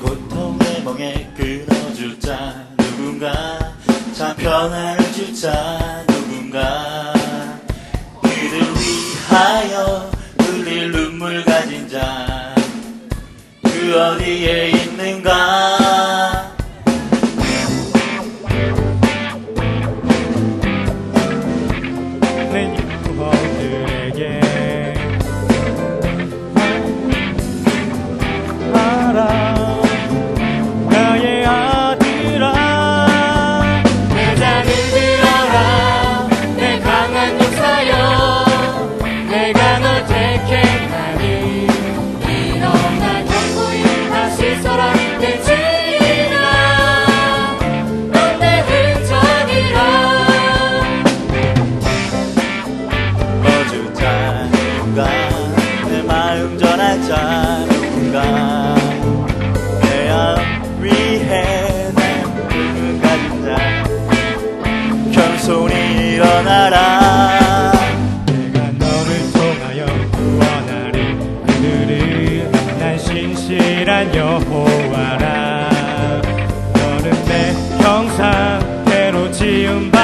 고통에 끊어줄 자. 누군가 참 편안을 줄 자. 누군가 그를 위하여 흘릴 눈물 가진 자. 그 어디에 있는 누군가 내 마음 전하자. 누군가 내 앞 위해 난 꿈을 가진 자 겸손히 일어나라. 내가 너를 통하여 구원하리. 그들을 난 신실한 여호와라. 너는 내 형상대로 지음 받